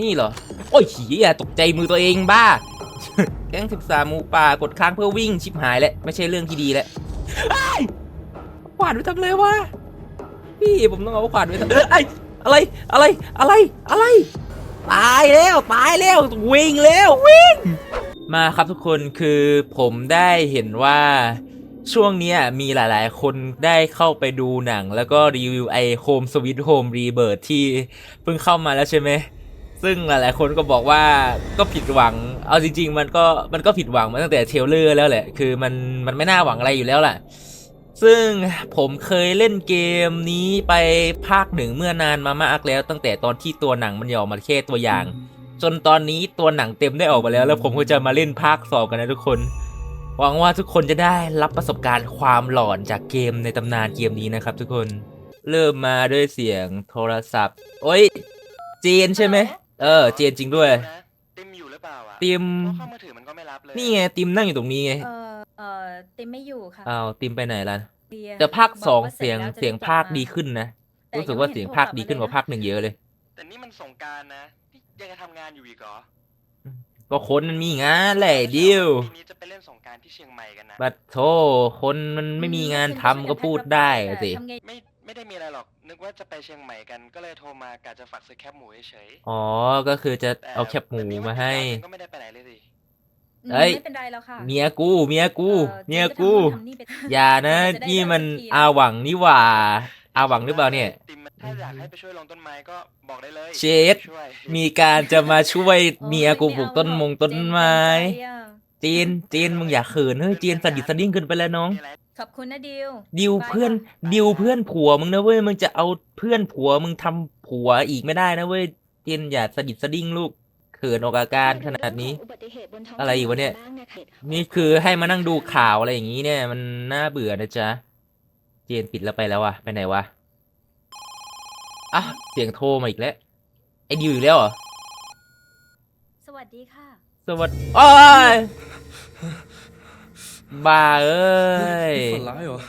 นี่เหรอ โอ้ยขี้อะตกใจมือตัวเองบ้า แก๊งสิบสามหมูป่ากดค้างเพื่อวิ่งชิบหายแล้วไม่ใช่เรื่องที่ดีแล้วอ้ายขวานไว้ทำเลยวะพี่ผมต้องเอาขวานไว้ทำเอ้ยอะไรอะไรอะไรอะไรตายแล้วตายแล้ววิ่งแล้ววิ่ง มาครับทุกคนคือผมได้เห็นว่าช่วงเนี้ยมีหลายๆ คนได้เข้าไปดูหนัง แล้วก็รีวิวไอ Home Sweet Home Rebirth ที่เพิ่งเข้ามาแล้วใช่ไหม ซึ่งหลายๆคนก็บอกว่าก็ผิดหวัง เอาจริง ๆ มันก็มันก็ผิดหวังมาตั้งแต่เทรลเลอร์แล้วแหละ คือมันมันไม่น่าหวังอะไรอยู่แล้วแหละ ซึ่งผมเคยเล่นเกมนี้ไปภาคหนึ่งเมื่อนานมามากแล้ว ตั้งแต่ตอนที่ตัวหนังมันออกมาแค่ตัวอย่าง จนตอนนี้ตัวหนังเต็มได้ออกมาแล้ว แล้วผมก็จะมาเล่นภาคสองกันนะทุกคน หวังว่าทุกคนจะได้รับประสบการณ์ความหลอนจากเกมในตำนานเกมนี้นะครับ ทุกคน เริ่มมาด้วยเสียงโทรศัพท์ โอ้ยเจนใช่ไหม เออ เจนจริงด้วยติมอยู่หรือเปล่าอะติม เพราะเข้ามือถือมันก็ไม่รับเลยนี่ไงติมนั่งอยู่ตรงนี้ไงเออเออติมไม่อยู่ค่ะอ้าวติมไปไหนล่ะเรียนแต่ภาคบกสองว่าเสียงร็จแล้วจะเสียงได้กลับภาคมดีขึ้นนะ แต่รู้สึกว่ายังไม่เสียงห็นภาคดีขึ้นกว่าภาคหนึ่งเยอะเลย แต่นี่มันสงกรารนะนี่ยังจะทำงานอยู่อีกเหรอก็คนมันมีงานแหละดิวปีนี้จะไปเล่นสงกรารที่เชียงใหม่กันนะบัดโทคนมันไม่มีงานทำก็พูดได้อะสิ ทำไงไม่ ไม่ได้มีอะไรหรอก นึกว่าจะไปเชียงใหม่กัน ก็เลยโทรมากะจะฝากซื้อแคบหมูเฉยอ๋อ ก็คือจะๆแต่เอาแคบหมูแบบนี้มาให้วันก็ไม่ได้ไปไหนเลยสิอืมเอ้ย ไม่เป็นไรแล้วค่ะเมียกู เมียกู เออเมียจะกูทำนู่นทำนี่ไป อย่านะจะได้นี่มันเลิกสักทีอาหวังนี่หว่า อาหวังหรือเปล่าเนี่ย ติมถ้าอยากให้ไปช่วยลงต้นไม้ก็บอกได้เลยเชด ช่วยมีการจะมาช่วยโอ้เมียกูปลูกต้นมงต้นไม้ เจนเกรงใจอะจีนจีนมึงอย่าเขินเฮ้ยจีนสดิดสดิ้งเกินไปแล้วน้อง มีอะไร ขอบคุณนะดิว ดิวบายเพื่อนค่ะ ดิวเพื่อนผัวมึงนะเว้ยมึงจะเอาเพื่อนผัวมึงทำผัวอีกไม่ได้นะเว้ยเจนอย่าสดิดสดิ้งลูกเขินออกอาการขนาดนี้ อะไรอยู่วะเนี่ย นี่คือให้มานั่งดูข่าวอะไรอย่างนี้เนี่ย มันน่าเบื่อนะจ๊ะ เจนปิดแล้วไปแล้ววะไปไหนวะอะเสียงโทรมาอีกแล้วไอ้ดิวอีกแล้วเหรอสวัสดีค่ะ สวัสดีโอ้ย บ้าเอ้ยฝันร้ายเหรอ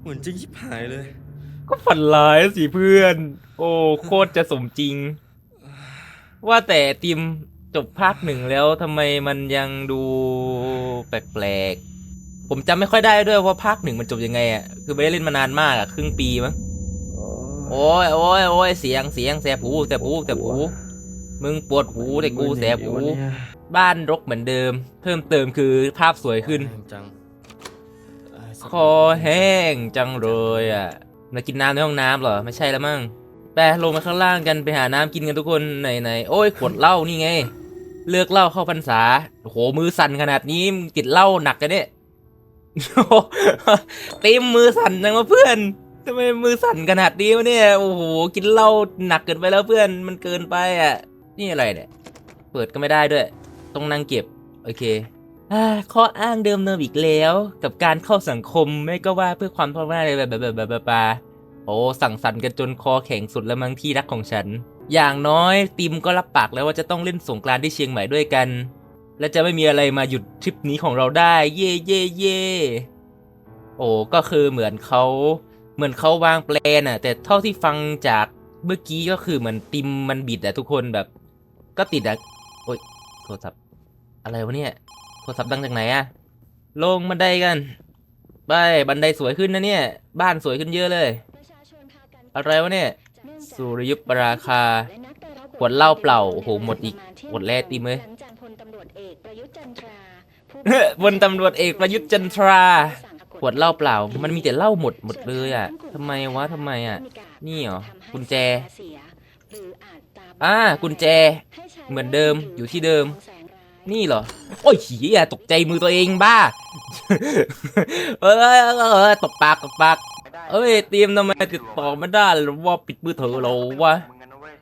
เหมือนจริงชิบหายเลย ก็ฝันร้ายสิเพื่อน โอ้โคตรจะสมจริง ว่าแต่ติมจบภาคหนึ่งแล้วทำไมมันยังดูแปลกๆ ผมจำไม่ค่อยได้ด้วยว่าภาคหนึ่งมันจบยังไงอะ คือไม่ได้เล่นมานานมากอะ ครึ่งปีมั้ง โอ้ยโอ้ยโอ้ยเสียงเสียงแสบหูแสบหูแสบหู มึงปวดหูแต่กูแสบหู บ้านรกเหมือนเดิม เพิ่มเติมคือภาพสวยขึ้น จังคอแห้งจังเลยอะมากินน้ำในห้องน้ำเหรอ ไม่ใช่แล้วมั้งไปลงมาข้างล่างกันไปหาน้ำกินกันทุกคนไหนไหนๆโอ้ยขวดเหล้านี่ไง เลือกเหล้าเข้าพรรษาโอ้โหมือสั่นขนาดนี้มึงติดเหล้าหนักกันเนี่ยโอ้โหเต็มมือสั่นจังวะเพื่อนทำไมมือสั่นขนาดนี้วะเนี่ย โอ้โห กินเหล้าหนักเกินไปแล้วเพื่อน มันเกินไปอะ นี่อะไรเนี่ย เปิดก็ไม่ได้ด้วย ต้องนั่งเก็บ โอเคอข้ออ้างเดิมเนิมอีกแล้ว กับการเข้าสังคมไม่ก็ว่าเพื่อความพ่อแม่อะไรแบบแบบแบบแบบแบบโอ้สั่งสรรกันจนคอแข็งสุดแล้วมั้งที่รักของฉัน อย่างน้อยติมก็รับปากแล้วว่าจะต้องเล่นสงกรานต์ที่เชียงใหม่ด้วยกัน และจะไม่มีอะไรมาหยุดทริปนี้ของเราได้ เย่เย่เย่โอ้ก็คือเหมือนเขาเหมือนเขาวางแปลนอะแต่เท่าที่ฟังจากเมื่อกี้ก็คือเหมือนติมมันบิดอะทุกคนแบบ ก็ติดอะโอ้ยโทรศัพท์ อะไรวะเนี่ยโทรศัพท์ดังจากไหนอะลงบันไดกันไปบันไดสวยขึ้นนะเนี่ย บ้านสวยขึ้นเยอะเลย อะไรวะเนี่ย สุริยุปราคา ขวดเหล้าเปล่าโอ้โหหมดอีกหมดแล้วติมเอ้ยบนตำรวจเอกประยุทธ์จันทราขวดเหล้าเปล่า มันมีแต่เหล้าหมดหมดเลยอะทำไมวะทำไมอะนี่เหรอกุญแจอ่ากุญแจ เหมือนเดิมอยู่ที่เดิม นี่เหรอ โอ้ยขี้อะตกใจมือตัวเองบ้า เออเออเออเออตบปากตบปากไม่ได้เอ้ยเตรียมทำไมติดต่อไม่ได้หรือว่าปิดมือถือเราวะมึงกันนะเว้ย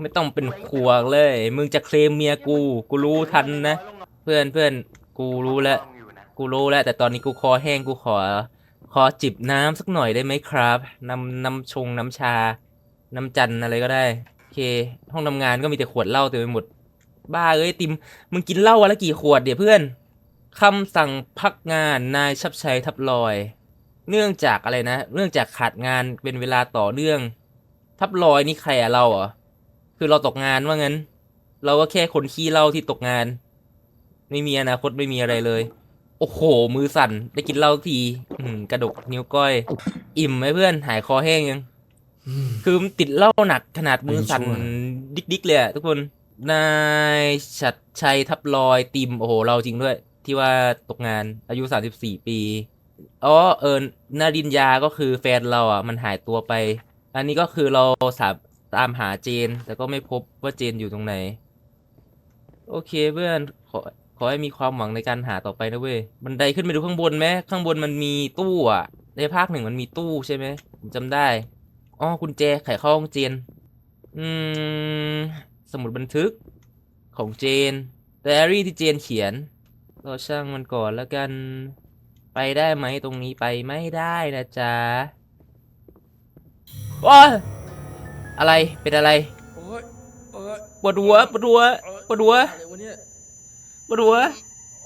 ไม่ต้องเป็นขวงเลย มึงจะเคลมเมียกู กูรู้ทันนะ เพื่อนเพื่อนกูรู้แล้วต้องอยู่นะกูรู้แล้ว แต่ตอนนี้กูคอแห้งกูขอ ขอจิบน้ำสักหน่อยได้ไหมครับน้ำน้ำชงน้ำชา น้ำจันทร์อะไรก็ได้ โอเค ห้องทำงานก็มีแต่ขวดเหล้าเต็มไปหมด บ้าเอ้ยติมมึงกินเหล้าวันละกี่ขวดเดี๋ยวเพื่อนคำสั่งพักงานนายชับชัยทับลอย เนื่องจากอะไรนะ เนื่องจากขาดงานเป็นเวลาต่อเนื่อง ทับลอยนี่ใครอะเราเหรอคือเราตกงานว่างั้น เราก็แค่คนขี้เหล้าที่ตกงาน ไม่มีอนาคตไม่มีอะไรเลย โอ้โห มือสั่นได้กินเหล้าที อื้อหือกระดกนิ้วก้อย อิ่มไหมเพื่อนหายคอแห้งยัง คือมันติดเหล้าหนักขนาดมือสั่นชั่วดิกๆเลยอะทุกคน นายชัดชัยทับลอยติม โอ้โห เราจริงด้วย ที่ว่าตกงานอายุ 34 ปี อ๋อ เออนาดินยาก็คือแฟนเราอะ มันหายตัวไป อันนี้ก็คือเราสาตามหาเจน แต่ก็ไม่พบว่าเจนอยู่ตรงไหน โอเคเพื่อน ขอขอให้มีความหวังในการหาต่อไปนะเว้ย บันไดขึ้นไปดูข้างบนไหมข้างบนมันมีตู้อะ ในภาคหนึ่งมันมีตู้ใช่ไหมผมจำได้ อ๋อกุญแจไขข้องเจน อืม สมุดบันทึกของเจนไดอารี่ที่เจนเขียน เราช่างมันก่อนแล้วกัน ไปได้ไหมตรงนี้ไปไม่ได้นะจ๊ะโอ้ยอะไร เป็นอะไร โอ้ยโอ้ยปวดหัว ปวดหัว ปวดหัว อะไรวะเนี่ยปวดหัว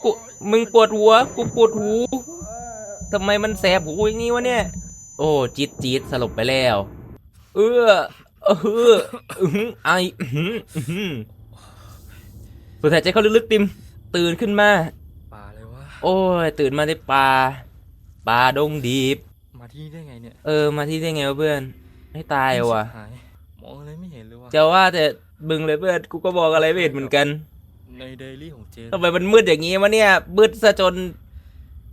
กู มึงปวดหัว กูปวดหู ทำไมมันแสบหูอย่างนี้วะเนี่ย โอ้จี๊ดจี๊ดสลบไปแล้ว เออ เอออื้อหือไออื้อหืออื้อหือสูดหายใจเข้าลึกๆติม ตื่นขึ้นมา ป่าเลยวะ โอ้ย ตื่นมาในป่าป่าดงดีบมาที่นี่ได้ไงเนี่ยเออ มาที่ได้ไงวะเพื่อนไม่ตายเหรอวะชิบหายมองอะไรไม่เห็นเลยวะจะว่าแต่บึงเลยเพื่อน กูก็บอกอะไรไม่เห็นเหมือนกันในไดอารี่ของเจนทำไมมันมืดอย่างงี้วะเนี่ย มืดซะจน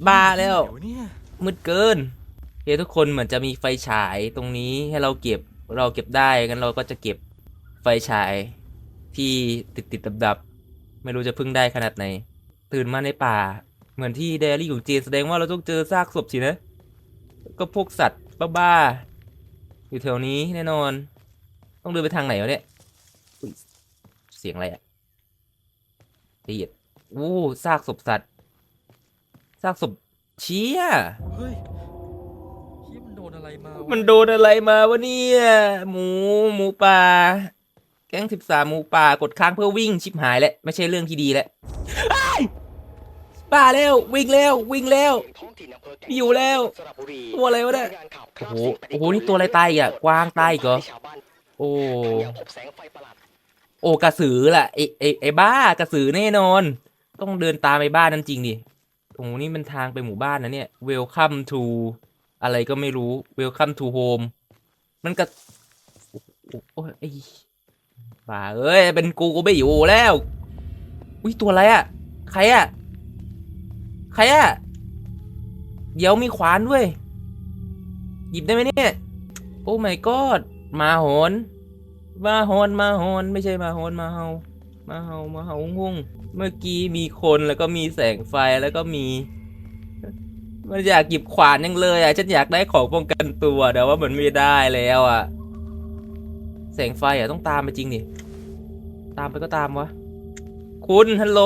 บ้าแล้ว เดี๋ยเนี่ยมืดเกินเฮ้ยทุกคนเหมือนจะมีไฟฉายตรงนี้ให้เราเก็บ เราเก็บได้งั้นเราก็จะเก็บไฟฉายที่ติดติดดับดับๆไม่รู้จะพึ่งได้ขนาดไหน ตื่นมาในป่า เหมือนที่เดลี่ของเจนแสดงว่าเราต้องเจอซากศพสินะ ก็พวกสัตว์บ้าๆอยู่แถวนี้แน่นอน ต้องเดินไปทางไหนวะเนี่ยเสียงอะไรอะละเอียดอู้ซากศพสัตว์ซากศพเชี่ยเฮ้ย นโดนอะไรมาวะมันโดนอะไรมาวะเนี่ย หมูหมูป่า แก๊งสิบสามหมูป่ากดค้างเพื่อวิ่งชิบหายแล้วไม่ใช่เรื่องที่ดีแล้วอ้ายป่าแล้ววิ่งแล้ววิ่งแล้วอยู่แล้วตัวอะไรวะเนี่ยโอ้โหโอ้โหนี่ตัวอะไรตายอีกอะกวางตายอีกเหรอโอ้โอ้กระสือแหละไอไอไอบ้ากระสือแน่นอน ต้องเดินตามไอ้บ้านนั้นจริงดิโอ้โหนี่มันทางไปหมู่บ้านนะเนี่ย Welcome to อะไรก็ไม่รู้ Welcome to home มันกระโอ้ยบ้าเอ้ย เป็นกูกูไม่อยู่แล้ว อุ้ยตัวอะไรอะใครอะใครอะเดี๋ยวมีขวานด้วย หยิบได้ไหมเนี่ย โอ้ my god มาโหนมาโหนมาโหนไม่ใช่มาโหนมาเฮามาเฮามาเฮาหงเมื่อกี้มีคนแล้วก็มีแสงไฟแล้วก็มี มันอยากหยิบขวานยังเลยอะฉันอยากได้ของป้องกันตัวแต่ว่ามันไม่ได้แล้วอะแสงไฟอะต้องตามไปจริงดิตามไปก็ตามวะคุณฮัลโหล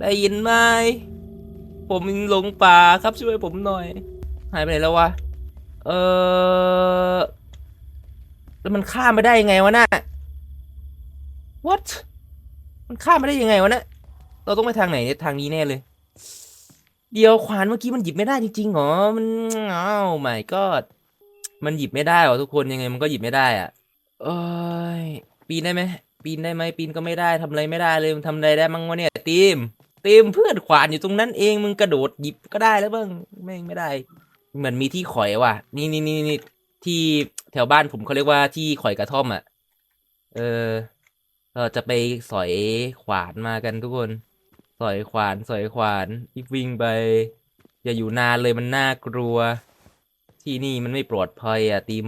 ได้ยินไหมผมหลงป่าครับช่วยผมหน่อย หายไปไหนแล้ววะเออแล้วมันข้ามไปได้ยังไงวะน่ะ what มันข้ามไปได้ยังไงวะน่ะเราต้องไปทางไหนเนี่ยทางนี้แน่เลย เดียวขวานเมื่อกี้มันหยิบไม่ได้จริงๆเหรอ มันอ้าว my god มันหยิบไม่ได้หรอทุกคนยังไงมันก็หยิบไม่ได้อะเอ้ยปีนได้ไหมปีนได้ไหมปีนก็ไม่ได้ทำอะไรไม่ได้เลยมันทำอะไรได้มั้งวะเนี่ยตีมตีมเพื่อนขวานอยู่ตรงนั้นเองมึงกระโดดหยิบก็ได้แล้วบ้างแม่งไม่ได้ เหมือนมีที่ข่อยว่ะ นี่นี่นี่นี่ที่แถวบ้านผมเขาเรียกว่าที่ข่อยกระท่อมอะ เออ เราจะไปสอยขวานมากันทุกคน สอยขวานสอยขวาน อีกวิ่งไป อย่าอยู่นานเลยมันน่ากลัว ที่นี่มันไม่ปลอดภัยอะติม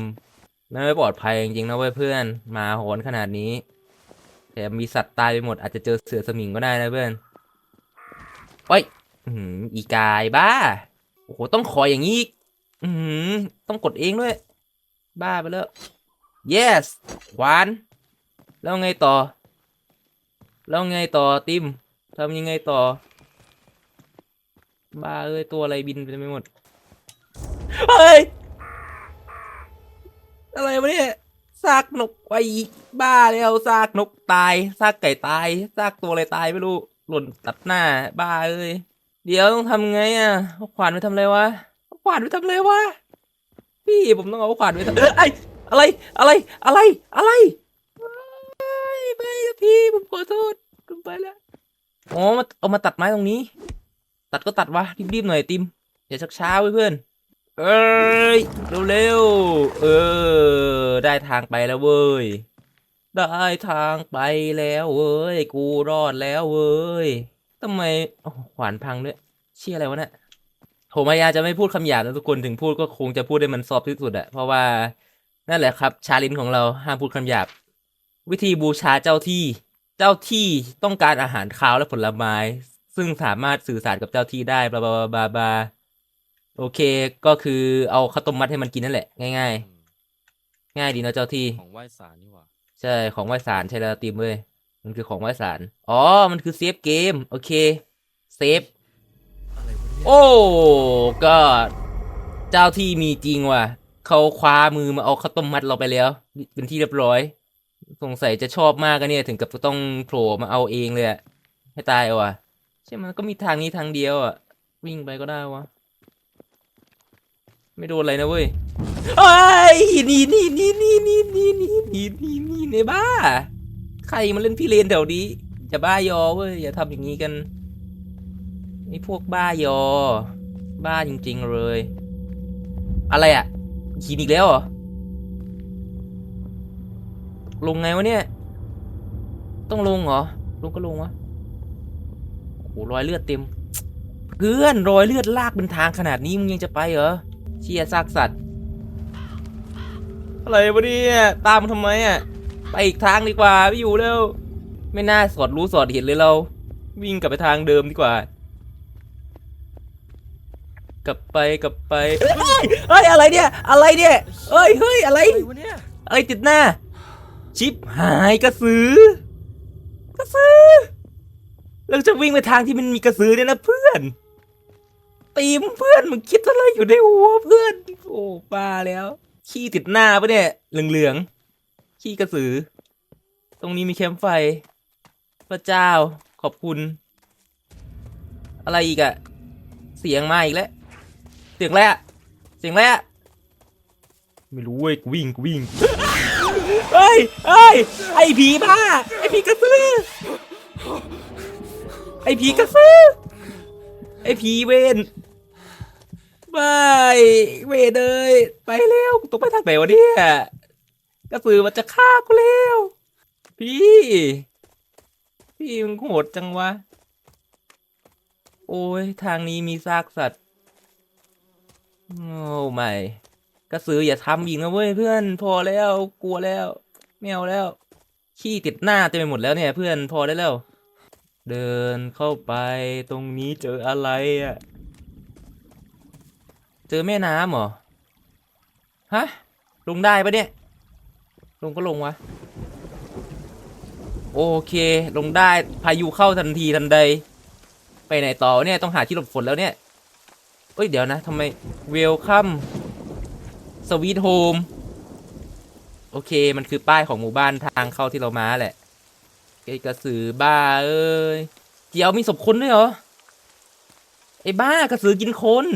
มันไม่ปลอดภัยจริงๆนะเว้ยเพื่อนหมาหอนขนาดนี้แถมมีสัตว์ตายไปหมดอาจจะเจอเสือสมิงก็ได้นะเพื่อนโอ้ยอีกายบ้า โอ้โห ต้องขอยอย่างนี้อีกอือหือต้องกดเองด้วย บ้าไปแล้ว yes ขวาน แล้วไงต่อ แล้วไงต่อติม ทำยังไงต่อ บ้าเอ้ย ตัวอะไรบินไปไม่หมด เฮ้ย อะไรวะเนี่ยซากนกไปบ้าแล้วซากนกตายซากไก่ตายซากตัวอะไรตายไม่รู้ หล่นตัดหน้า บ้าเอ้ย เดี๋ยวต้องทำไงอะขวานไปทำอะไรวะขวานไปทำอะไรวะ พี่ผมต้องเอาขวานไปทำเออไออะไรอะไรอะไรอะไรไปพี่ผมขอโทษผมไปแล้ว อ๋อมาเอามาตัดไม้ตรงนี้ ตัดก็ตัดวะรีบๆหน่อยติมอย่าชักช้าเว้ยเพื่อนเอ้ยเร็วๆเออ ได้ทางไปแล้วเว้ยได้ทางไปแล้วเว้ยกูรอดแล้วเว้ยทำไมขวานพังด้วยเชี่ยอะไรวะเนี่ยผมพยายามจะไม่พูดคำหยาบนะทุกคนถึงพูดก็คงจะพูดได้มันซอฟต์ที่สุดอะเพราะว่านั่นแหละครับ ชาลินของเราห้ามพูดคำหยาบ วิธีบูชาเจ้าที่ จ้าที่ต้องการอาหารคาวและผลไม้ ซึ่งสามารถสื่อสารกับเจ้าที่ได้บลาบลาบลาบลาโอเคก็คือเอาข้าวต้มมัดให้มันกินนั่นแหละ ง่ายอืมๆง่ายดีนะเจ้าที่ ของไหว้สารนี่หว่า ใช่ของไหว้สารใช่แล้วติมเว้ยมันคือของไหว้สารอ๋อ มันคือเซฟเกม โอเคเซฟอะไรวะเนี่ยโอ้ก็เจ้าที่มีจริงว่ะเขาคว้ามือมาเอาข้าวต้มมัดเราไปแล้ว เป็นที่เรียบร้อย สงสัยจะชอบมากกันเนี่ยถึงกับต้องโผล่มาเอาเองเลยอะให้ตายว่ะใช่มันก็มีทางนี้ทางเดียวอะวิ่งไปก็ได้วะไม่โดนอะไรนะเว้ยเอ้ยนี่นี่นี่นี่นี่นี่นี่นี่นี่นี่ในบ้า ใครมาเล่นพี่เลนแถวนี้อย่าบ้ายอเว้ยอย่าทำอย่างนี้กันนี่พวกบ้ายอ บ้าจริง ๆเลย อะไรอะ่ะหินอีกแล้วเหรอ ลงไงวะเนี่ย ต้องลงเหรอ ลงก็ลงวะ โอ้โหรอยเลือดเต็ม เพื่อนรอยเลือดลากเป็นทางขนาดนี้มึงยังจะไปเหรอ เชียซากสัตว์ อะไรวะเนี่ยตามมาทำไมอะ ไปอีกทางดีกว่าไม่อยู่แล้ว ไม่น่าสอดรู้สอดเห็นเลยเรา วิ่งกลับไปทางเดิมดีกว่า กลับไปกลับไปเอ้ยเฮ้ยอะไรเนี่ย อะไรเนี่ยเอ้ยเฮ้ยอะไรอะไรวะเนี่ยอะไรติดหน้า ชิปหายกระสือ กระสือเราจะวิ่งไปทางที่มันมีกระสือเนี่ยนะเพื่อนตีมเพื่อนมึงคิดอะไรอยู่ในหัวเพื่อน โอ้บ้าแล้ว ขี้ติดหน้าปะเนี่ยเหลืองๆขี้กระสือ ตรงนี้มีแคมป์ไฟ พระเจ้าขอบคุณ อะไรอีกอะเสียงมาอีกแล้วเสียงอะไรอะเสียงอะไรอะไม่รู้เว้ยกูวิ่งกูวิ่ง เฮ้ยเฮ้ย ไอ้ผีบ้า ไอ้ผีกระสือ ไอ้ผีกระสือ ไอ้ผีเวนบายเวนเอ้ยไปแล้วต้องไปทางไหนวะเนี่ยกระสือมันจะฆ่ากูแล้วพี่ พี่มึงโหดจังวะ โอ้ย ทางนี้มีซากสัตว์ โอ้ไม่ กระสืออย่าทำอีกนะเว้ยเพื่อนพอแล้วกลัวแล้วไม่เอาแล้ว ขี้ติดหน้าเต็มไปหมดแล้วเนี่ย เพื่อนพอได้แล้ว เดินเข้าไปตรงนี้เจออะไรอะ่ะเจอแม่น้ำเหรอฮะลงได้ปะเนี่ยลงก็ลงวะโอเคลงได้พายุเข้าทันทีทันใด ไปไหนต่อเนี่ยต้องหาที่หลบฝนแล้วเนี่ยเอ้ยเดี๋ยวนะทำไมเวลคัม สวีทโฮมโอเคมันคือป้ายของหมู่บ้านทางเข้าที่เรามาแหละไอ้กระสือบ้าเอ้ยเดี๋ยวมีศพคนด้วยเหรอไอ้บ้ากระสือกินคน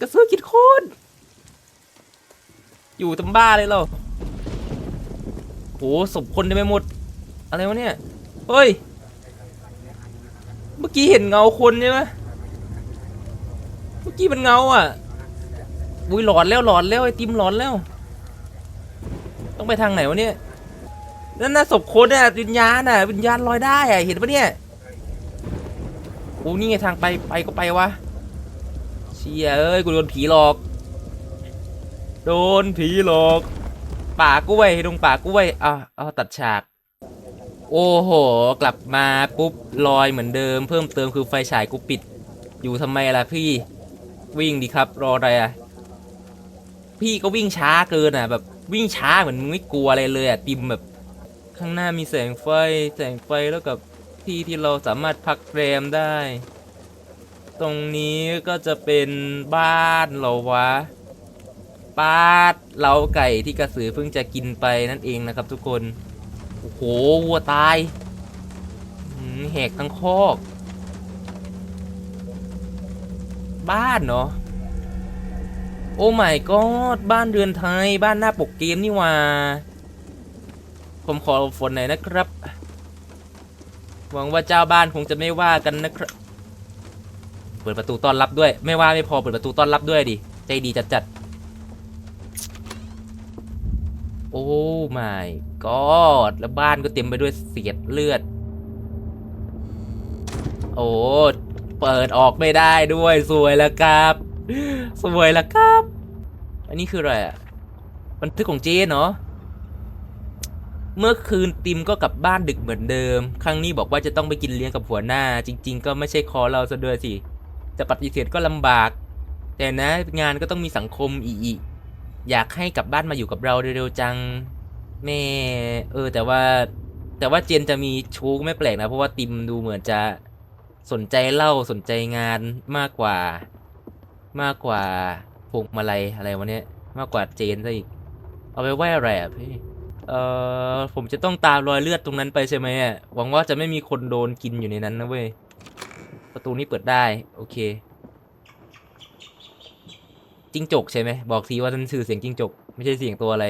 กระสือกินคนอยู่ตำบ้าเลยเราโหศพคนเต็มไปหมด อะไรวะเนี่ยเฮ้ยเมื่อกี้เห็นเงาคนใช่ไหมเมื่อกี้มันเงาอะ อุ้ยหลอนแล้วหลอนแล้วไอติมหลอนแล้ว ต้องไปทางไหนวะเนี่ยนั่นน่ะศพคนน่ะวิญญาณน่ะวิญญาณลอยได้อะเห็นปะเนี่ยโอ้นี่ไงทางไปไปก็ไปวะเชี่ยเอ้ยกูโดนผีหลอก โดนผีหลอก ป่ากล้วยดงป่ากล้วยอะเอาตัดฉาก โอ้โห กลับมาปุ๊บลอยเหมือนเดิม เพิ่มเติมคือไฟฉายกูปิด อยู่ทำไมล่ะพี่วิ่งดิครับรออะไรอะ พี่ก็วิ่งช้าเกินอะแบบวิ่งช้าเหมือนมึงไม่กลัวอะไรเลยอะติมแบบข้างหน้ามีแสงไฟแสงไฟแล้วกับที่ที่เราสามารถพักแรมได้ ตรงนี้ก็จะเป็นบ้านเราวะบ้านเราไก่ที่กระสือเพิ่งจะกินไปนั่นเองนะครับทุกคน โอ้โหวัวตายหืมแหกทั้งคอก บ้านเนาะ โอ้ my god บ้านเรือนไทยบ้านหน้าปกเกมนี่ว่า ผมขอฝนหน่อยนะครับ หวังว่าเจ้าบ้านคงจะไม่ว่ากันนะครับ เปิดประตูต้อนรับด้วย ไม่ว่าไม่พอเปิดประตูต้อนรับด้วยดิใจดีจัดจัดโอ้ my god แล้วบ้านก็เต็มไปด้วยเศษเลือด โอ้เปิดออกไม่ได้ด้วยสวยแล้วครับ สวยแล้วครับ อันนี้คืออะไรอะบันทึกของเจนเนาะเมื่อคืนติมก็กลับบ้านดึกเหมือนเดิม ครั้งนี้บอกว่าจะต้องไปกินเลี้ยงกับหัวหน้า จริง ๆ ก็ไม่ใช่คอเราซะด้วยสิ จะปฏิเสธก็ลำบาก แต่นะงานก็ต้องมีสังคมอีก อยากให้กลับบ้านมาอยู่กับเราเร็วๆจัง แม่ เออ แต่ว่า แต่ว่าเจนจะมีชู้ไม่แปลกนะ เพราะว่าติมดูเหมือนจะสนใจเล่าสนใจงานมากกว่า มากกว่าพวงมาลัยอะไรวะเนี้ยมากกว่าเจนซะอีก เอาไปไหว้อะไรอะพี่เอ่อผมจะต้องตามรอยเลือดตรงนั้นไปใช่ไหมอะหวังว่าจะไม่มีคนโดนกินอยู่ในนั้นนะเว้ยประตูนี้เปิดได้โอเคจิ้งจกใช่ไหมบอกทีว่านั่นคือเสียงจิ้งจก ไม่ใช่เสียงตัวอะไร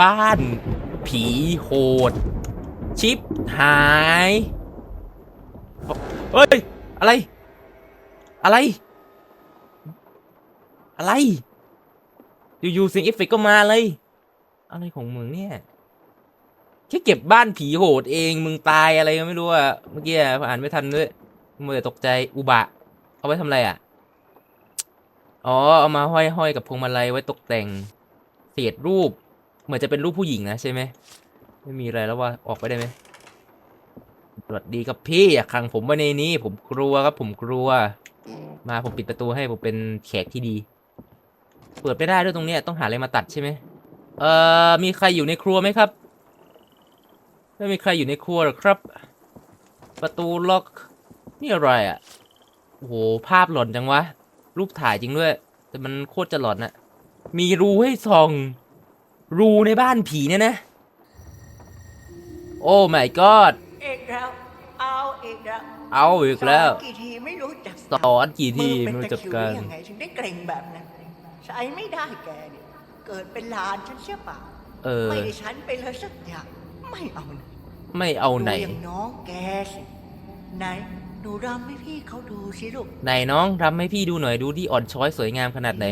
บ้าน ผีโหด ชิปหายเฮ้ย อะไร อะไร อะไร อยู่ๆเสียงเอฟเฟกต์ก็มาเลย อะไรของมึงเนี่ยแค่เก็บบ้านผีโหดเองมึงตายอะไรก็ไม่รู้อะเมื่อกี้อะอ่านไม่ทันด้วยมัวแต่ตกใจอุบะ เอาไว้ทำอะไรอะอ๋อเอามาห้อยห้อยกับพวงมาลัยไว้ตกแต่งเศษรูป เหมือนจะเป็นรูปผู้หญิงนะใช่ไหมไม่มีอะไรแล้วว่าออกไปได้ไหมสวัสดีครับพี่อย่าขังผมไว้ในนี้ ผมกลัวครับผมกลัว มาผมปิดประตูให้ผมเป็นแขกที่ดี เปิดไม่ได้ด้วยตรงเนี้ยต้องหาอะไรมาตัดใช่ไหมเอ่อมีใครอยู่ในครัวไหมครับ ไม่มีใครอยู่ในครัวหรอครับ ประตูล็อกนี่อะไรอะโอ้โหภาพหล่อนจังวะ รูปถ่ายจริงด้วย แต่มันโคตรจะหลอนอะมีรูให้ส่อง รูในบ้านผีเนี่ยนะ โอ้ my god อีกแล้วเอาอีกแล้วเอาอีกแล้ว สอนกี่ทีไม่รู้จักสอนกี่ทีมึไม่งรู้เป็นจัตะกคริวกัได้นยังไงถึงได้เกรงแบบนั้น ใช้ไม่ได้แกเนี่ย เกิดเป็นหลานฉันใช่ปะเออ ไม่ได้ฉันไปเลยสักอย่าง ไม่เอานะไม่เอาไหน ดูอย่างน้องแกสิไหนดูรำให้พี่เขาดูสิลูกไหนน้องทำให้พี่ดูหน่อยดูที่อ่อนช้อยสวยงามขนาดไหน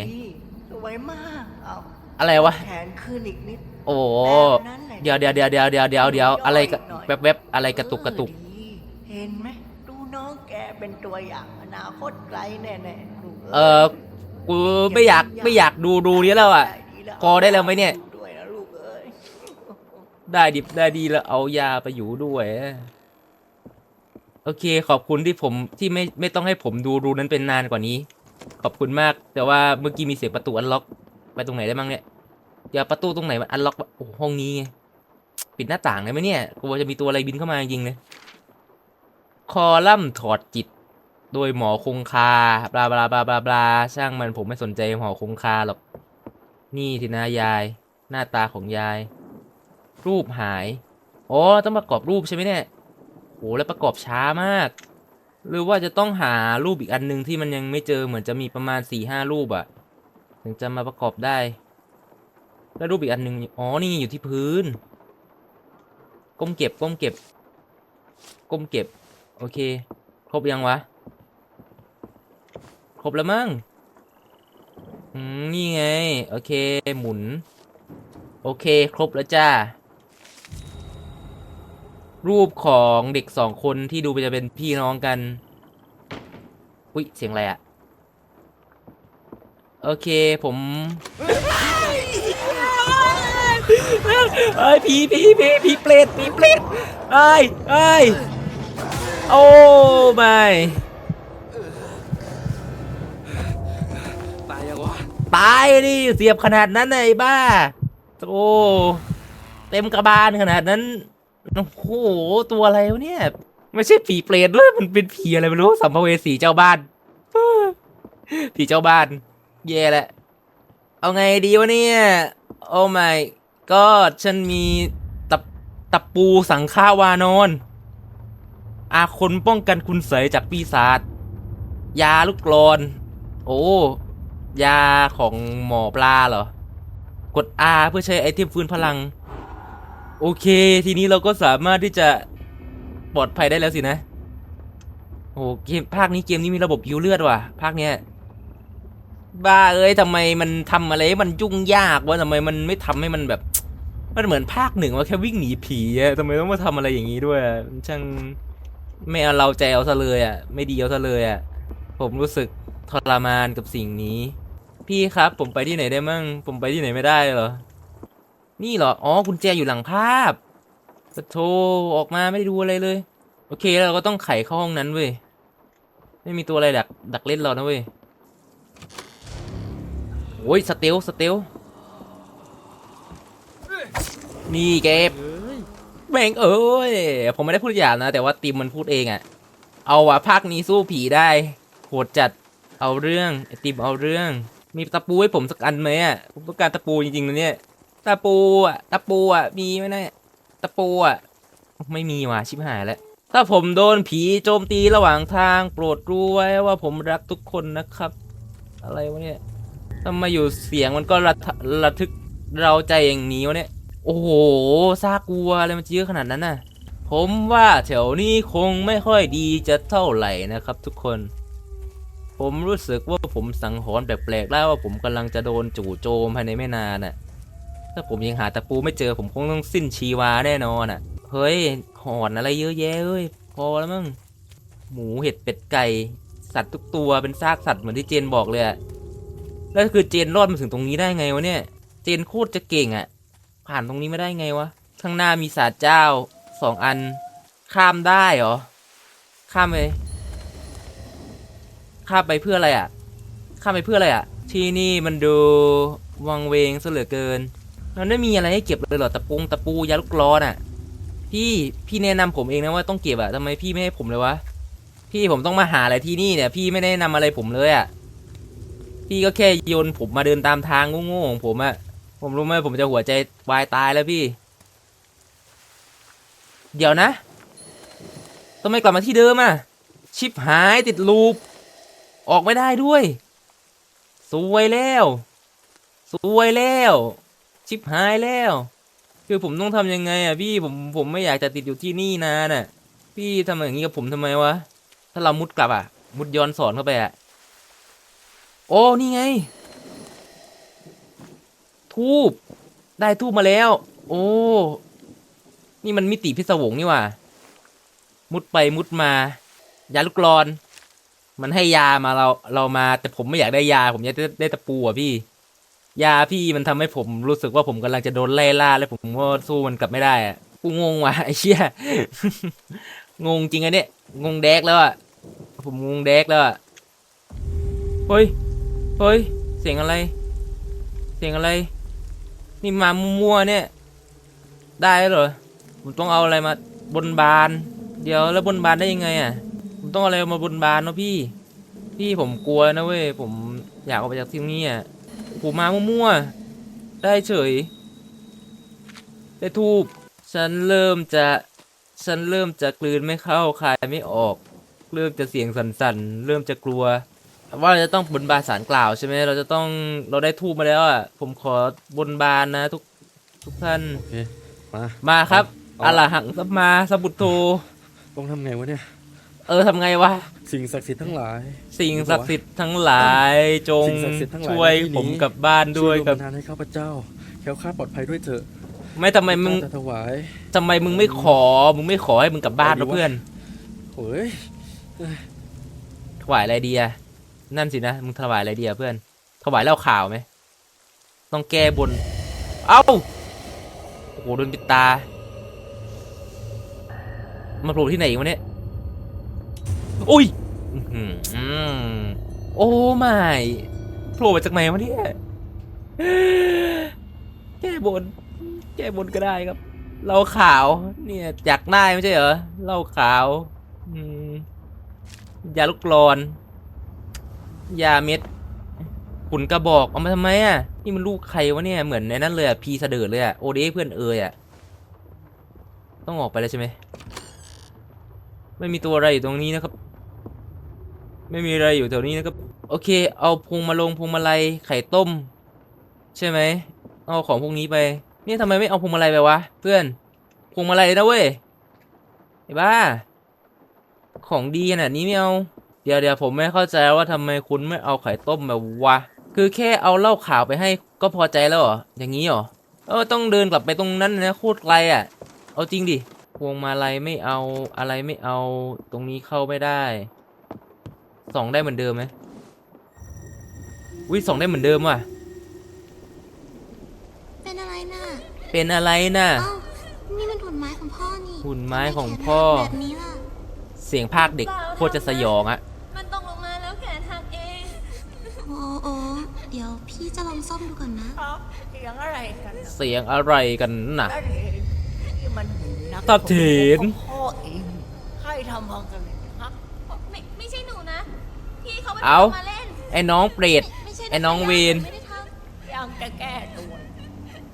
สวยมากเอาอะไรวะ แขนขึ้นอีกนิด โอ้โหแบบนั้นแหละ เดี๋ยวเดี๋ยวเดี๋ยวเดี๋ยวเดี๋ยวเดี๋ยวเดี๋ยวอะไรกะหน่อยแวบแวบอะไรกระตุกกระตุก เออดีเห็นไหมดูน้องแกเป็นตัวอย่างอนาคตไกลแน่ๆลูกเออ กูไม่อยากไม่อยากดูดูนี้แล้วอะ พอได้แล้วไหมเนี่ย ได้ดิบได้ดีแล้วเอายาไปอยู่ด้วยโอเค ขอบคุณที่ผมที่ไม่ไม่ต้องให้ผมดูรูนั้นเป็นนานกว่านี้ ขอบคุณมาก แต่ว่าเมื่อกี้มีเสียงประตูอันล็อก ไปตรงไหนได้บ้างเนี่ยเดี๋ยวประตูตรงไหนมันอันล็อกโอ้ห้องนี้ไงปิดหน้าต่างเลยไหมเนี่ยกลัวจะมีตัวอะไรบินเข้ามาจริงเลยคอลัมน์ถอดจิต โดยหมอคงคาบลาบลาบลาบลาบลาช่างมันผมไม่สนใจหมอคงคาหรอก นี่ทีนะยาย หน้าตาของยาย รูปหาย อ๋อ ต้องประกอบรูปใช่ไหมเนี่ยโหแล้วประกอบช้ามาก หรือว่าจะต้องหารูปอีกอันหนึงที่มันยังไม่เจอเหมือนจะมีประมาณสี่ห้ารูปอะถึงจะมาประกอบได้ แล้วรูปอีกอันหนึงอ๋อ นี่อยู่ที่พื้น ก้มเก็บ ก้มเก็บ ก้มเก็บ โอเค ครบยังวะ ครบแล้วมั้งอืมนี่ไง โอเค หมุน โอเค ครบแล้วจ้า รูปของเด็กสองคนที่ดูจะเป็นพี่น้องกัน อุ้ย เสียงอะไรอะโอเค ผมเอ้ยผีผีผีผีเปรตผีเปรตเอ้ยเอ้ยโอ้ไม่ ตายดิเสียบขนาดนั้นเลยไอ้บ้าโอ้เต็มกระบาลขนาดนั้นโอ้โหตัวอะไรวะเนี่ย ไม่ใช่ผีเปรตด้วยมันเป็นผีอะไรไม่รู้สัมภเวสีเจ้าบ้านผีเจ้าบ้านแย่แหละ เอาไงดีวะเนี่ย โอ้ my god ฉันมีตะตะปูสังฆาวานอนอาคนป้องกันคุณเสยจากปีศาจยาลูกกรอน โอ้ ยาของหมอปลาเหรอ กด R เพื่อใช้ไอเทมฟื้นพลัง โอเค ทีนี้เราก็สามารถที่จะปลอดภัยได้แล้วสินะ โอ้เกมภาคนี้เกมนี้มีระบบยิวเลือดว่ะ ภาคเนี้ย บ้าเอ้ยทำไมมันทำอะไรให้มันยุ่งยากวะทำไมมันไม่ทำให้มันแบบ มันเหมือนภาคหนึ่งว่าแค่วิ่งหนีผีอะทำไมต้องมาทำอะไรอย่างนี้ด้วยช่างไม่เอาเราใจเอาซะเลยอะไม่ดีเอาซะเลยอะผมรู้สึก ทรมานกับสิ่งนี้ พี่ครับผมไปที่ไหนได้มั่ง ผมไปที่ไหนไม่ได้เหรอ นี่เหรอ อ๋อกุญแจอยู่หลังภาพปะโทออกมาไม่ได้ดูอะไรเลย โอเคเราก็ต้องไขเข้าห้องนั้นเว้ย ไม่มีตัวอะไรดักดักเล่นเรานะเว้ยโอ้ยสเตลสเตลนี่เก็บแม่งเอ้ย ผมไม่ได้พูดหยาบนะ แต่ว่าติมมันพูดเองอะเอาว่ะภาคนี้สู้ผีได้ โหดจัด เอาเรื่องไอติมเอาเรื่อง มีตะปูให้ผมสักอันไหมอะผมต้องการตะปูจริงๆนะเนี่ยตะปูอะตะปูอะมีไหมเนี่ยตะปูอะไม่มีว่ะชิบหายแล้วถ้าผมโดนผีโจมตีระหว่างทางโปรดรู้ไว้ว่าผมรักทุกคนนะครับ อะไรวะเนี่ยทำไมอยู่เสียงมันก็ระทะระทึกเราใจอย่างนี้วะเนี่ย โอ้โหซากลัวอะไรมันจะเยอะขนาดนั้นน่ะ ผมว่าแถวนี้คงไม่ค่อยดีจะเท่าไหร่นะครับทุกคน ผมรู้สึกว่าผมสังหรณ์แปลกๆแล้วว่าผมกำลังจะโดนจู่โจมภายในไม่นานน่ะ ถ้าผมยังหาตะปูไม่เจอผมคงต้องสิ้นชีวาแน่นอนอะ เฮ้ยหอนอะไรเยอะแยะเอ้ยพอแล้วมั้งหมูเห็ดเป็ดไก่สัตว์ทุกตัวเป็นซากสัตว์เหมือนที่เจนบอกเลยอะแล้วคือเจนรอดมาถึงตรงนี้ได้ไงวะเนี่ย เจนโคตรจะเก่งอะผ่านตรงนี้ไม่ได้ไงวะ ข้างหน้ามีศาลเจ้าสองอัน ข้ามได้เหรอ ข้ามไป ข้าไปเพื่ออะไรอะข้าไปเพื่ออะไรอะ ที่นี่มันดูวังเวงซะเหลือเกิน มันไม่มีอะไรให้เก็บเลยเหรอตะปูตะปูยาลูกกรอนอะพี่พี่แนะนำผมเองนะว่าต้องเก็บอะทำไมพี่ไม่ให้ผมเลยวะพี่ผมต้องมาหาอะไรที่นี่เนี่ยพี่ไม่ได้นำอะไรผมเลยอะพี่ก็แค่โยนผมมาเดินตามทางโง่ๆของผมอะผมรู้ไหมผมจะหัวใจวายตายแล้วพี่ เดี๋ยวนะทำไมกลับมาที่เดิมอะ ชิปหายติดลูป ออกไม่ได้ด้วย สวยแล้ว สวยแล้ว ชิปหายแล้ว คือผมต้องทำยังไงอะพี่ผมผมไม่อยากจะติดอยู่ที่นี่นานอะ พี่ทำอย่างนี้กับผมทำไมวะ ถ้าเรามุดกลับอะ มุดย้อนสอนเข้าไปอะ โอ้นี่ไง ทูบได้ทูบมาแล้ว โอ้ นี่มันมิติพิศวงนี่ว่ามุดไปมุดมา ยาลูกกรอน มันให้ยามาเราเรามา แต่ผมไม่อยากได้ยา ผมอยากได้ได้ตะปูอะพี่ ยาพี่มันทำให้ผมรู้สึกว่าผมกำลังจะโดนไล่ล่าแล้วผมก็สู้มันกลับไม่ได้อะกูงงว่ะไอ้เชี่ยงงจริงอะเนี่ยงงแดกแล้วอะผมงงแดกแล้วอะเฮ้ยเฮ้ยเสียงอะไร เสียงอะไร นี่มามั่วๆเนี่ย ได้เหรอผมต้องเอาอะไรมาบนบาน เดี๋ยวแล้วบนบานได้ยังไงอะ ผมต้องเอาอะไรมาบนบานเนาะพี่ พี่ผมกลัวนะเว้ย ผมอยากออกไปจากที่นี่อะผมมามั่วๆ ได้เฉย ได้ทูบ ฉันเริ่มจะ ฉันเริ่มจะกลืนไม่เข้าคายไม่ออก เริ่มจะเสียงสั่นๆ เริ่มจะกลัว ว่าเราจะต้องบนบานสารกล่าวใช่ไหม เราจะต้อง เราได้ทูบมาแล้วอะ ผมขอบนบานนะทุกทุกท่าน โอเค มา มาครับ เอาอะละหังสัมมาสมบุตโตต้องทำไงวะเนี่ย เออทำไงวะ สิ่งศักดิ์สิทธิ์ทั้งหลาย สิ่งศักดิ์สิทธิ์ทั้งหลาย จงสิ่งศักดิ์สิทธิ์ทั้งหลายช่วยในที่นี้ ผมกลับบ้านด้วยช่ครับดลบันดาลให้ข้าพเจ้าแคล้วคลาดปลอดภัยด้วยเถอะไม่ทำไมมึงข้าจะถวายทำไมมึงไม่ขอ มึงไม่ขอให้มึงกลับบ้านเอาดีนะวะเพื่อนโอ้ยถวายอะไรดีอะนั่นสินะมึงถวายอะไรดีอะเพื่อน ถวายเหล้าขาวไหมต้องแก้บน เอ้าโอ้โหโดนปิดตามาโผล่ที่ไหนอีกวะเนี่ย อุ้ยอื้อหืออืมโอ้ไม่โผล่มาจากไหนวะเนี่ยแก้บน แก้บนก็ได้ครับเหล้าขาว เนี่ยอยากได้ไม่ใช่เหรอเหล้าขาวอืมยาลูกกรอน ยาเม็ดขุนกระบอกเอามาทำไมอะนี่มันลูกใครวะเนี่ยเหมือนในนั้นเลยอะพีเสดิร์ดเลยอะโอเดเพื่อนเอยอะต้องออกไปแล้วใช่ไหมไม่มีตัวอะไรอยู่ตรงนี้นะครับ ไม่มีอะไรอยู่แถวนี้นะครับ โอเค เอาพวงมาลงพวงมาลัยไข่ต้ม ใช่ไหม เอาของพวกนี้ไป เนี่ยทำไมไม่เอาพวงมาลัยไปวะ เพื่อน พวงมาลัยนะเว้ย ไอ้บ้า ของดีขนาดนี้ไม่เอา เดี๋ยวเดี๋ยวผมไม่เข้าใจว่าทำไมคุณไม่เอาไข่ต้มแบบวะ คือแค่เอาเหล้าขาวไปให้ก็พอใจแล้วเหรอ อย่างนี้เหรอ เออต้องเดินกลับไปตรงนั้นนะโคตรไกลอะ เอาจริงดิ พวงมาลัยไม่เอาอะไรไม่เอา ตรงนี้เข้าไม่ได้ สองได้เหมือนเดิมไหมวิสองได้เหมือนเดิมว่ะ เป็นอะไรน่ะเป็นอะไรน่ะ เอ้านี่มันหุ่นไม้ของพ่อนี่หุ่นไม้ทำของแขนพ่อหักแบบนี้ล่ะเสียงภาคเด็กโคตรจะสยองอะมันตกลงมาแล้วแขนหักเองโอ้โอ้เดี๋ยวพี่จะลองซ่อมดูก่อนนะ ครับเสียงอะไรกันน่ะเสียงอะไรกันน่ะ ตาเถนนี่มันนักตาเถน ของพ่อเอง ใครทำพังกันเลยฮะ ไม่ไม่ใช่หนูนะ พี่ เขาไม่เอามาเล่นไอ้น้องเปรตไม่ใช่ไอ้น้องเวรไม่ได้ทยังจะแก้ตัว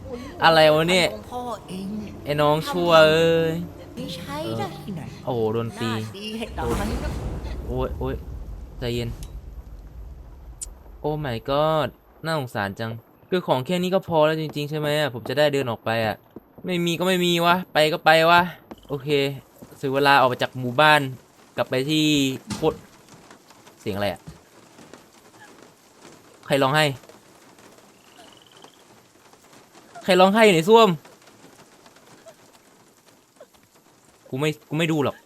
คุณอะไรวะเนี่ย ของพ่อเองไอ้น้องชั่วเอ้ย ไม่ใช่ได้ที่ไหนโอ้โหโดนตีหน้าดีให้ตายนะโอ้ยโอ้ยใจเย็น โอ้ my god น่าสงสารจัง คือของแค่นี้ก็พอแล้วจริง ๆ ใช่ไหมอะผมจะได้เดินออกไปอะ ไม่มีก็ไม่มีวะ ไปก็ไปวะ โอเคถึงเวลาออกไปจากหมู่บ้าน กลับไปที่โคตรเสียงอะไรอะ ใครร้องไห้ ใครร้องไห้อยู่ในส้วม กูไม่ กูไม่ดูหรอก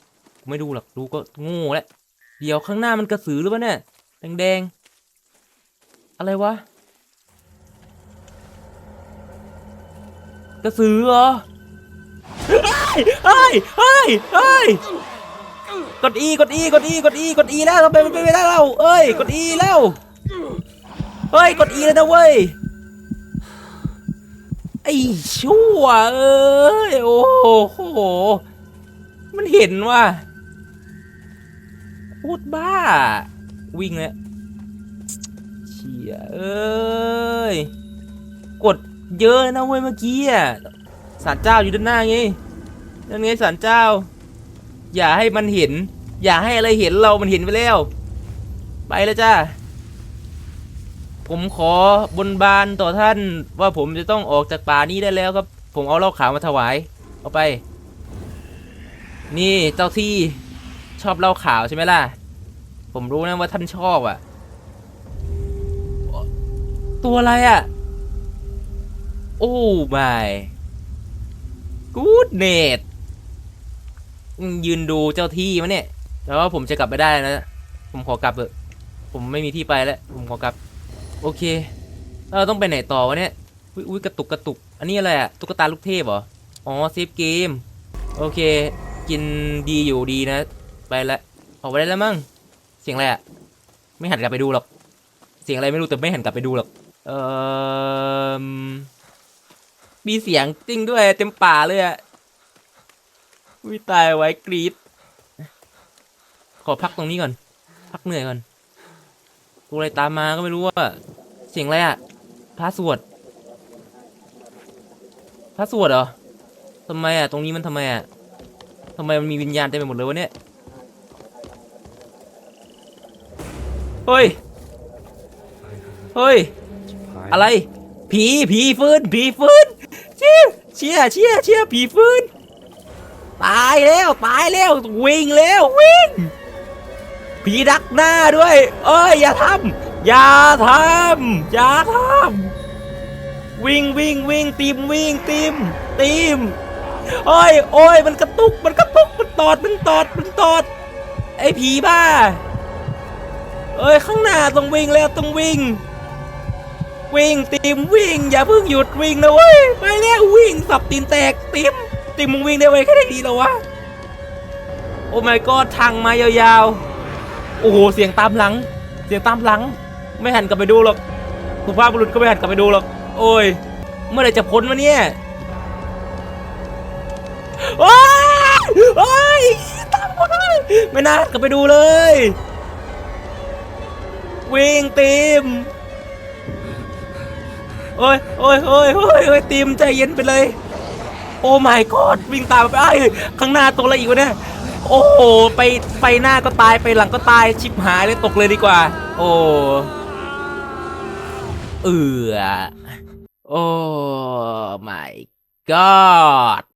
กูไม่ดูหรอก ดูก็โง่แล้ว เดี๋ยวข้างหน้ามันกระสือหรือเปล่าเนี่ย แดงๆ อะไรวะ กระสือเหรอเฮ้ยเฮ้ยเฮ้ยกด E กด E กด E กด E กด E แล้วทำไมมันเป็นไม่ได้เราเอ้ย กด E แล้ว เฮ้ย กด E แล้วนะเว้ย ไอ้ชั่วเอ้ย โอ้โห มันเห็นว่าโคตรบ้า วิ่งเลยเชี่ยเอ้ย กดเยอะนะเว้ยเมื่อกี้อะศาลเจ้าอยู่ด้านหน้าไงนั่นไงศาลเจ้า อย่าให้มันเห็น อย่าให้อะไรเห็นเรามันเห็นไปแล้ว ไปแล้วจ้า ผมขอบนบานต่อท่านว่าผมจะต้องออกจากป่านี้ได้แล้วครับ ผมเอาเหล้าขาวมาถวาย เอาไป นี่เจ้าที่ชอบเหล้าขาวใช่ไหมล่ะ ผมรู้นะว่าท่านชอบอะ ตัวอะไรอะ โอ้ไม่กูดเนตยืนดูเจ้าที่มะเนี่ยแต่ว่าผมจะกลับไปได้นะ ผมขอกลับเถอะผมไม่มีที่ไปแล้ว ผมขอกลับ โอเคเราต้องไปไหนต่อวะเนี่ยอุ๊ยอุ้ยกระตุกกระตุก อันนี้อะไรอะตุ๊กตาลูกเทพเหรอ อ๋อเซฟเกม โอเค กินดีอยู่ดีนะ ไปละออกไปได้แล้วมั้ง เสียงอะไรอะไม่หันกลับไปดูหรอก เสียงอะไรไม่รู้แต่ไม่หันกลับไปดูหรอก เอ่อ มีเสียงจริงด้วยเต็มป่าเลยอะวิตายไว้กรีด ขอพักตรงนี้ก่อน พักเหนื่อยก่อน ตัวอะไรตามมาก็ไม่รู้ว่าเสียงอะไรอะพระสวดพระสวดเหรอทำไมอะตรงนี้มันทำไมอะทำไมมันมีวิญญาณเต็มไปหมดเลยวะเนี่ยเฮ้ยเฮ้ยอะไร ผีผีฟื้นผีฟื้นเชี่ยเชี่ยเชี่ยเชี่ยผีฟื้นตายแล้วตายแล้ววิ่งแล้ววิ่ง ผีดักหน้าด้วย เอ้ย อย่าทำอย่าทำอย่าทำวิ่งวิ่งวิ่งตีมวิ่งตีมตีมโอ้ยโอ้ยมันกระตุกมันกระตุกมันตอดมันตอดมันตอด ไอ้ผีบ้า เอ้ยข้างหน้าต้องวิ่งแล้วต้องวิ่ง วิ่งตีมวิ่ง อย่าเพิ่งหยุดวิ่งนะเว้ยไปแล้ววิ่งสับตีนแตกตีมตีมมึงวิ่งได้ไวแค่ไหนดีแล้ววะโอ้ my god ทางมายาวๆ โอ้โหเสียงตามหลัง เสียงตามหลัง ไม่หันกลับไปดูหรอกสุภาพบุรุษก็ไม่หันกลับไปดูหรอกโอ้ย เมื่อไรจะพ้นวะเนี่ยโอ้ยโอ้ยตามกูเลยไม่น่ากลับไปดูเลยวิ่งตีมโอ้ยโอ้ยโอ้ยโอ้ยโอ้ยตีมใจเย็นไปเลย โอ้ my god วิ่งตามไปไอ้ข้างหน้าตัวอะไรอีกวะเนี่ย โอ้โห ไปไปหน้าก็ตายไปหลังก็ตายชิบหายเลยตกเลยดีกว่า โอ้เอือโอ้ my god